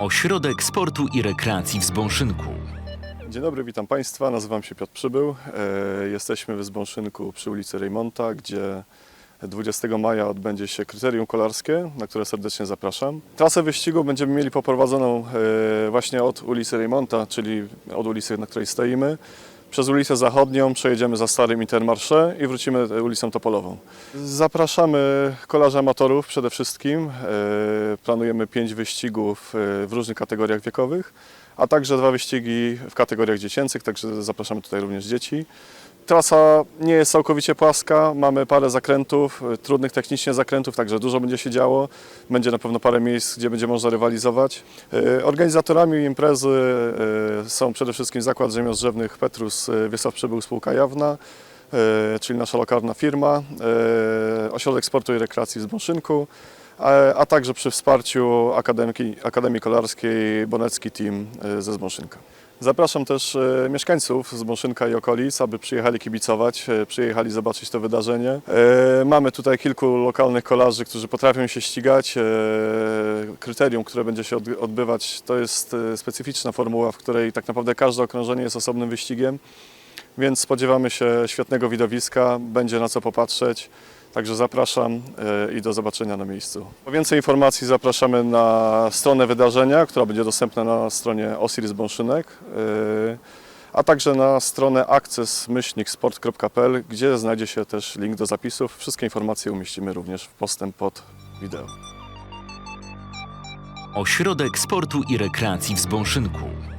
Ośrodek Sportu i Rekreacji w Zbąszynku. Dzień dobry, witam Państwa. Nazywam się Piotr Przybył. E, Jesteśmy w Zbąszynku przy ulicy Rejmonta, gdzie 20 maja odbędzie się kryterium kolarskie, na które serdecznie zapraszam. Trasę wyścigu będziemy mieli poprowadzoną e, właśnie od ulicy Rejmonta, czyli od ulicy, na której stoimy. Przez ulicę Zachodnią przejedziemy za Starym Intermarché i wrócimy ulicą Topolową. Zapraszamy kolarzy amatorów przede wszystkim. E, Planujemy pięć wyścigów e, w różnych kategoriach wiekowych, a także dwa wyścigi w kategoriach dziecięcych, także zapraszamy tutaj również dzieci. Trasa nie jest całkowicie płaska, mamy parę zakrętów, e, trudnych technicznie zakrętów, także dużo będzie się działo. Będzie na pewno parę miejsc, gdzie będzie można rywalizować. E, Organizatorami imprezy e, są przede wszystkim Zakład Rzemiosł Drzewnych Petrus Wiesław Przybył Spółka Jawna, czyli nasza lokalna firma, Ośrodek Sportu i Rekreacji w Zbąszynku, a, także przy wsparciu Akademii, Akademii Kolarskiej Bonecki Team ze Zbąszynka. Zapraszam też e, mieszkańców z Bąszynka i okolic, aby przyjechali kibicować, e, przyjechali zobaczyć to wydarzenie. E, Mamy tutaj kilku lokalnych kolarzy, którzy potrafią się ścigać. Kryterium, które będzie się odby- odbywać, to jest specyficzna formuła, w której tak naprawdę każde okrążenie jest osobnym wyścigiem, więc spodziewamy się świetnego widowiska, będzie na co popatrzeć. Także zapraszam e, i do zobaczenia na miejscu. Po więcej informacji zapraszamy na stronę wydarzenia, która będzie dostępna na stronie Osiris Bąszynek, e, a także na stronę access-sport.pl, gdzie znajdzie się też link do zapisów. Wszystkie informacje umieścimy również w postem pod wideo. Ośrodek Sportu i Rekreacji w Zbąszynku.